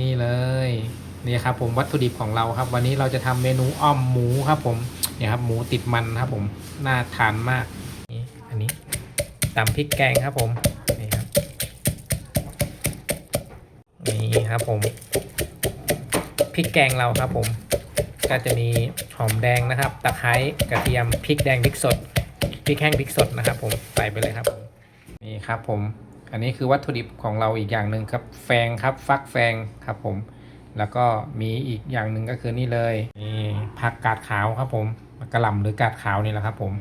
นี่เลยนี่ครับผมวัตถุดิบของเราครับ วันนี้เราจะทำเมนูอ้อมหมูครับ ผมเนี่ยครับหมูติดมันครับ ผมน่าทานมากนี่อันนี้ตำพริกแกงครับผมนี่ครับนี่ครับผมพริกแกงเราครับ ผมก็จะมีหอมแดงนะครับ ตะไคร้กระเทียมพริกแดงพริกสดพริกแห้งพริกสดนะครับ ผมใส่ไปเลยครับนี่ครับผม อันนี้คือวัตถุดิบของเราอีกอย่างหนึ่งครับ แฟงครับ ฟักแฟงครับผม แล้วก็มีอีกอย่างหนึ่งก็คือนี่เลยนี่ผักกาดขาวครับผมกระหล่ำหรือกาดขาวนี่แหละครับผม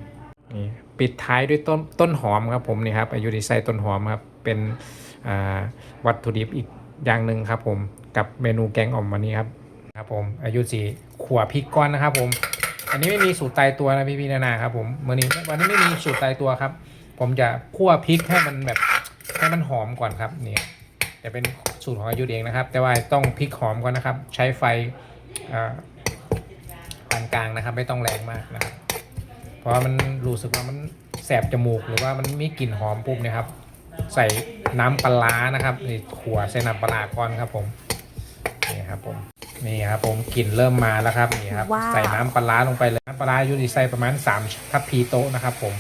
นี่ปิดท้ายด้วยต้นต้นหอมครับผมนี่ครับอายุดีไซน์ต้นหอมครับเป็นวัตถุดิบอีกอย่างหนึ่งครับผมกับเมนูแกงอ่อมวันนี้ครับครับผมอายุสีขัวพริกก้อนนะครับผมอันนี้ไม่มีสูตรตายตัวนะพี่พี่นานาครับผมวันนี้วันนี้ไม่มีสูตรตายตัวครับ ผมจะคั่วพริกให้มันแบบ ให้มันหอมก่อนครับนี่จะเป็นสูตรของอายุเองนะครับ แต่ว่าต้องพริกหอมก่อนนะครับ ใช้ไฟอ่าปานกลางนะครับ ไม่ต้องแรงมากนะครับ เพราะว่ามันรู้สึกว่ามันแสบจมูกหรือว่ามันมีกลิ่นหอมปุ๊บเนะครับ ใส่น้ำปลาร้านะครับนี่ขัวใส่น้ำปลาร้าก่อนครับผมนี่ครับผมนี่ครับผมกลิ่นเริ่มมาแล้วครับนี่ครับว้าวใส่น้ำปลาร้าลงไปเลยน้ำปลาร้าอยู่ที่ใส่ประมาณ3ทัพพีโต๊ะนะครับ ผม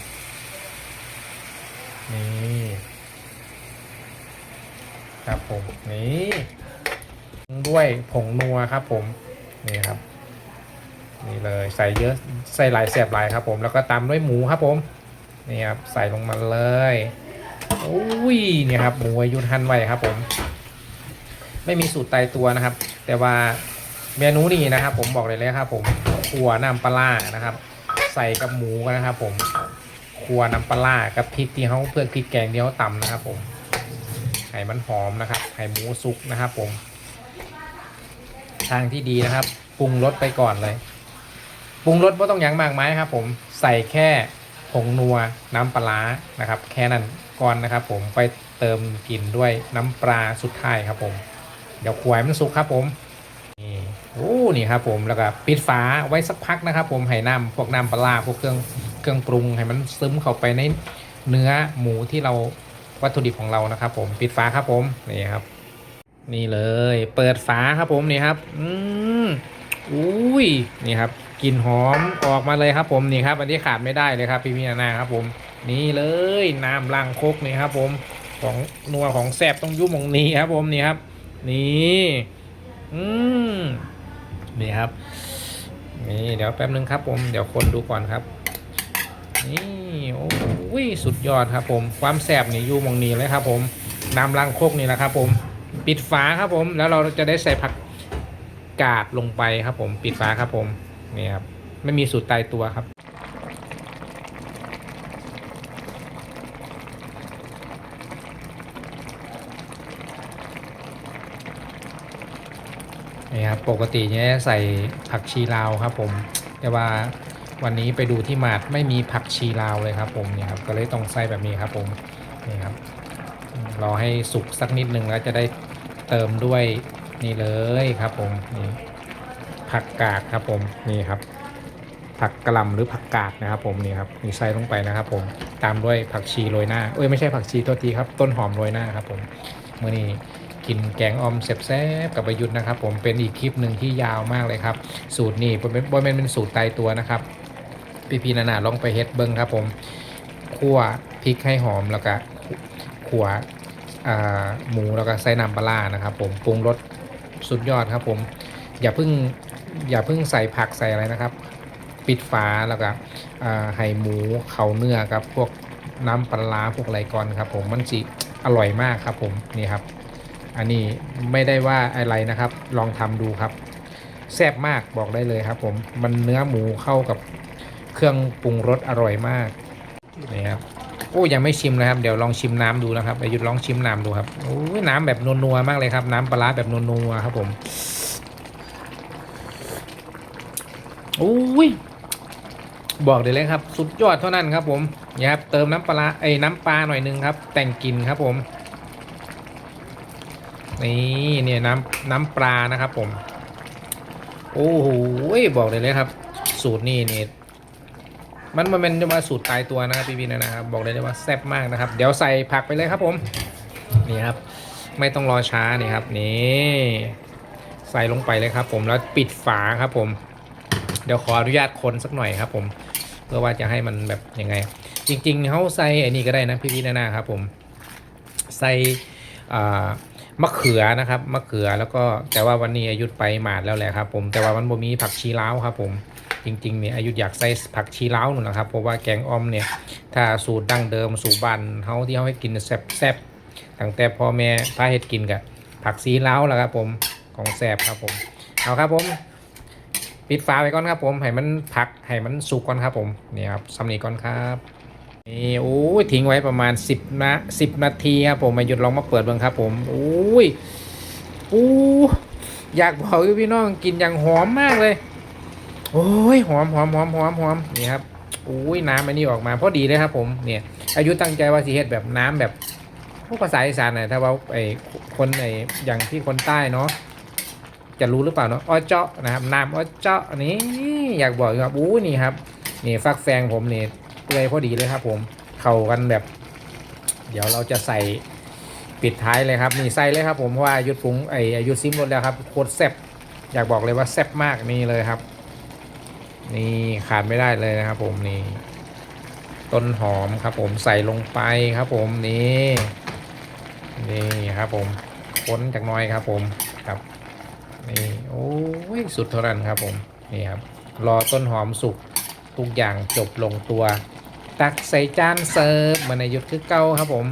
นี่ ครับผมนี่ด้วยผงนัวครับผมนี่ครับนี่เลยใส่เยอะใส่หลายแสบหลายครับผมแล้วก็ตามด้วยหมูครับผมนี่ครับใส่ลงมาเลยอุ้ยเนี่ยครับหมูอายุทันไว้ครับผม ไม่มีสูตรตายตัวนะครับ แต่ว่าเมนูนี้นะครับ ผมบอกเลยเลยครับ ผมขัวน้ำปลานะครับ ใส่กับหมูกันะครับ ผมขัวน้ำปลากับพริกที่เขาเพื่อพริกแกงเดียวตำนะครับ ผม ให้มันหอมนะครับให้หมูสุกนะครับผม ทางที่ดีนะครับปรุงรสไปก่อนเลยปรุงรสไม่ต้องยังมากมายครับผมใส่แค่ผงนัวน้ำปลานะครับ แค่นั้นก่อนนะครับ ผมไปเติมกลิ่นด้วยน้ำปลาสุดท้ายครับ ผม เดี๋ยวขวายมันสุกครับผมนี่โอ้นี่ครับผมแล้วก็ปิดฝาไว้สักพักนะครับ ผมให้น้ำพวกน้ำปลาพวกเครื่องเครื่องปรุงให้มันซึมเข้าไปในเนื้อหมูที่เรา วัตถุดิบของเรานะครับ ผมปิดฝาครับผมนี่ครับ นี่เลย เปิดฝาครับผมนี่ครับ อืมอุ้ยนี่ครับกลิ่นหอมออกมาเลยครับ ผมนี่ครับ อันนี้ขาดไม่ได้เลยครับพี่พี่นาครับ ผม นี่เลยน้ำล้างคกนี่ครับ ผมของนัวของแซบต้องยุ่มงนี้ครับ ผมนี่ครับ นี่อืมนี่ครับ นี่เดี๋ยวแป๊บนึงครับ ผมเดี๋ยวคนดูก่อนครับ นี่โอ้ยสุดยอดครับ ผม ความแสบนี่อยู่มองนี้เลยครับ ผมน้ำล้างโคกนี่แหละครับ ผมปิดฝาครับ ผมแล้วเราจะได้ใส่ผักกาดลงไปครับ ผมปิดฝาครับ ผมนี่ครับไม่มีสูตรตายตัวครับนี่ครับปกติเนี่ยใส่ผักชีลาวครับ ผม แต่ว่า วันนี้ไปดูที่มาดไม่มีผักชีลาวเลยครับผมเนี่ยครับก็เลยต้องใส่แบบนี้ครับผมนี่ครับรอให้สุกสักนิดนึงแล้วจะได้เติมด้วยนี่เลยครับผมนี่ผักกาดครับผมนี่ครับ ผักกระหลำหรือผักกาดนะครับ ผมนี่ครับนี่ใส่ลงไปนะครับ ผมตามด้วยผักชีโรยหน้าเอ้ยไม่ใช่ผักชีตัวทีครับ ต้นหอมโรยหน้าครับ ผมเมื่อนี้กินแกงออมแซ่บๆกับประยุทธ์นะครับ ผมเป็นอีกคลิปหนึ่งที่ยาวมากเลยครับ สูตรนี้บนบนเป็นสูตรตายตัวนะครับ พี่พีนานาลองไปเฮ็ดเบิ้งครับผมคั่วพริกให้หอมแล้วก็ขั่วอ่าหมูแล้วก็ใส่น้ำปลานะครับ ผมปรุงรสสุดยอดครับ ผม อย่าเพิ่งอย่าเพิ่งใส่ผักใส่อะไรนะครับ ปิดฝาแล้วก็อ่าให้หมูเขาเนื้อกับ พวกน้ำปลาพวกอะไรก่อนครับ ผมมันจิอร่อยมากครับ ผมนี่ครับ อันนี้ไม่ได้ว่าอะไรนะครับ ลองทำดูครับแซ่บมากบอกได้เลยครับ ผมมันเนื้อหมูเข้ากับ เครื่องปรุงรสอร่อยมากนี่ครับโอ้ยังไม่ชิมนะครับเดี๋ยวลองชิมน้ำดูนะครับอายุธลองชิมน้ำดูครับโอ้ยน้ำแบบนัวๆมากเลยครับ น้ำปลาร้าแบบนัวๆครับผมโอ้ยบอกเลยเลยครับ สุดยอดเท่านั้นครับ ผมนี่ครับเติมน้ำปลาร้าไอ้น้ำปลาหน่อยนึงครับ แต่งกลิ่นครับผมนี่เนี่ยน้ำน้ำปลานะครับผม โอ้โหบอกเลยเลยครับ สูตรนี่นี่ มันมันเป็นจะมาสูตรตายตัวนะครับพี่วินนะครับบอกเลยว่าแซ่บมากนะครับ เดี๋ยวใส่ผักไปเลยครับผมนี่ครับ ไม่ต้องรอช้านี่ครับนี่ใส่ลงไปเลยครับ ผมแล้วปิดฝาครับผม เดี๋ยวขออนุญาตคนสักหน่อยครับผมเพื่อว่าจะให้มันแบบยังไง จริง ๆเขาใส่ไอ้นี่ก็ได้นะพี่พี่นาครับ ผมใส่มะเขือนะครับมะเขือแล้วก็แต่ว่าวันนี้อายุไปหมาดแล้วแหละครับ ผมแต่ว่ามันบ่มีผักชีล้าวครับ ผม จริงๆเนี่ยอายุอยากใส่ผักชีล้าวนู่นะครับ เพราะว่าแกงอ่อมเนี่ยถ้าสูตรดั้งเดิมสูตรบ้านเฮาที่เฮาให้กินแซ่บๆตั้งแต่พ่อแม่พาเฮ็ดกินกับผักชีล้าวแหละครับผมของแซ่บครับผมเอาครับผมปิดฝาไว้ก่อนครับผมให้มันพักให้มันสุกก่อนครับผมนี่ครับสำนีก่อนครับนี่โอ้ยทิ้งไว้ประมาณ 10นะ10 นาทีครับผมมาหยุดลองมาเปิดบิ่งครับผมโอ้ยอู้อยากบอกพี่น้องกินอย่างหอมมากเลย โอ้ยหอมหอมหอมหอมหอมนี่ครับโอ้ยน้ำอันนี้ออกมาพอดีเลยครับ ผมเนี่ยอายุตั้งใจว่าสิเฮ็ดแบบน้ำแบบพวกภาษาอีสานน่ะถ้าว่าไอ้คนไอ้อย่างที่คนใต้เนาะจะรู้หรือเปล่าเนาะอ้อเจาะนะครับน้ำอ้อเจาะนี่อยากบอกครับอู้นี่ครับนี่ฟักแฟงผมเนี่ยเปื่อยพอดีเลยครับ ผมเข้ากันแบบ เดี๋ยวเราจะใส่ปิดท้ายเลยครับนี่ใส่เลยครับ ผมเพราะว่าอายุปรุงไออายุซิมหมดแล้วครับโคตรแซ่บอยากบอกเลยว่าแซ่บมากนี่เลยครับ นี่ขาดไม่ได้เลยนะครับผมนี่ ต้นหอมครับผมใส่ลงไปครับผมนี่นี่ครับผมค้นจากน้อยครับผมครับนี่โอ้ยสุดเท่านั้นครับผมนี่ครับรอต้นหอมสุกทุกอย่างจบลงตัว ตักใส่จานเสิร์ฟมือนในยุทธคือเก้าครับผม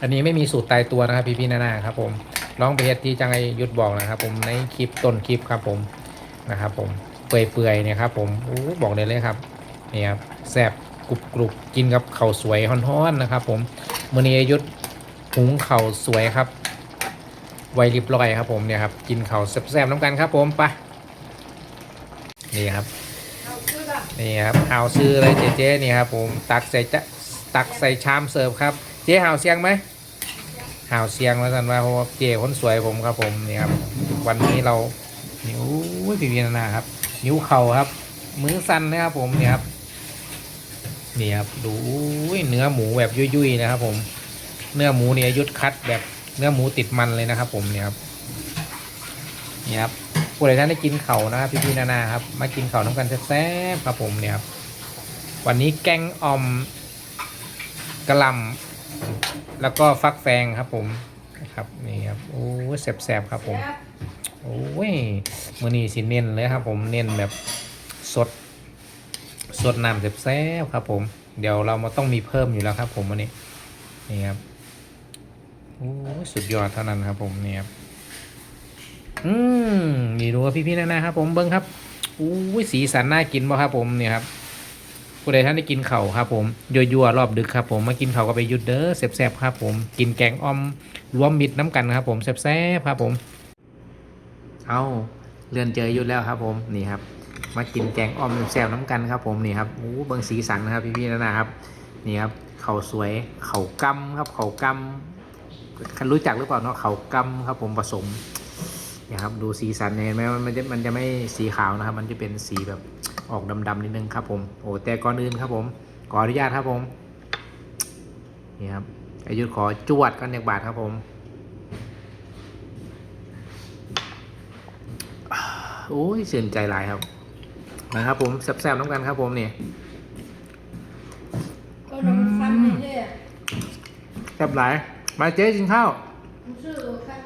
อันนี้ไม่มีสูตรตายตัวนะครับพี่พี่ๆนาครับผมลองไปเฮ็ดที่จังไอยุทธบอกนะครับผมในคลิปต้นคลิปครับผมนะครับผม เปื่อยๆเนี่ยครับผมโอ้บอกเลยเลยครับนี่ครับแซ่บกรุบกรุบกินกับเข้าสวยฮ้อนๆนะครับ ผมมือนี้ยุทธหุงข้าสวยครับ ไวริบร้อยครับผมเนี่ยครับกินเข่าแซ่บๆน้ำกันครับ ผมไปนี่ครับนี่ครับหาวซื้อเลยเจ๊เนี่ครับผมตักใส่จะตักใส่ชามเสิร์ฟครับ เจ๊หาวเสียงไหมหาวเสียงแล้วกันว่าเพราะเจ๊คนสวยผมครับผมนี่ครับวันนี้เรานิ้วพี่พีนานาครับ นิ้วเข่าครับ มือสั้นนะครับผมเนี่ยครับนี่ครับดูเนื้อหมูแบบยุ่ยๆนะครับ ผม เนื้อหมูเนี่ยยุดคัดแบบเนื้อหมูติดมันเลยนะครับ ผมเนี่ยครับนี่ครับผู้ใดท่านได้กินเข่านะครับพี่ๆนานาครับ มากินเข่าน้ำกันแซ่บๆครับผมเนี่ยครับวันนี้แกงอ่อมกระลำแล้วก็ฟักแฟงครับ ผมนะครับนี่ครับโอ้แซ่บๆครับผม โอ้ยมือนี้สิเน้นเลยครับ ผมเน้นแบบสด สดน้ำแซ่บๆครับ ผม เดี๋ยวเรามาต้องมีเพิ่มอยู่แล้วครับ ผมวันนี้นี่ครับโอ้สุดยอดเท่านั้นครับ ผมเนี่ยครับอืมนี่ดูว่พี่ๆนะนะครับ ผมเบิ้งครับอู้ยสีสันน่ากินบ่ครับ ผมเนี่ยครับผู้ใดท่านได้กินเข่าครับ ผมยัวๆรอบดึกครับ ผมมากินเข่าก็ไปหยุดเด้อแซ่บๆครับ ผมกินแกงอ่อมรวมมิตรน้ำกันครับ ผมแซ่บๆครับ ผม เอาเลื่อนเจอหยุดแล้วครับ ผมนี่ครับ มากินแกงอ่อมแซ่บๆน้ำกันครับ ผมนี่ครับโอ้เบิ้งสีสันนะครับพี่ๆนะนะครับนี่ครับเขาสวยเขาวกำครับเขาวกำคันรู้จักหรือเปล่าเนาะเขากำครับ ผมผสมนี่ครับดูสีสันเห็นไหมมันมันจะมันจะไม่สีขาวนะครับ มันจะเป็นสีแบบออกดำๆนิดนึงครับ ผมโอ้แต่ก่อนอื่นครับ ผมขออนุญาตครับผมนี่ครับอายุขอจวดกันอย่างบาทครับผม โอ้ยเสียนใจหลายครับนะครับผมแซ่บๆน้ำกันครับผมเนี่ยก็ลงซ้ำเรื่อยแซ่บหลายมาเจ๊กินข้าวๆผมชื่อซ้ำนี่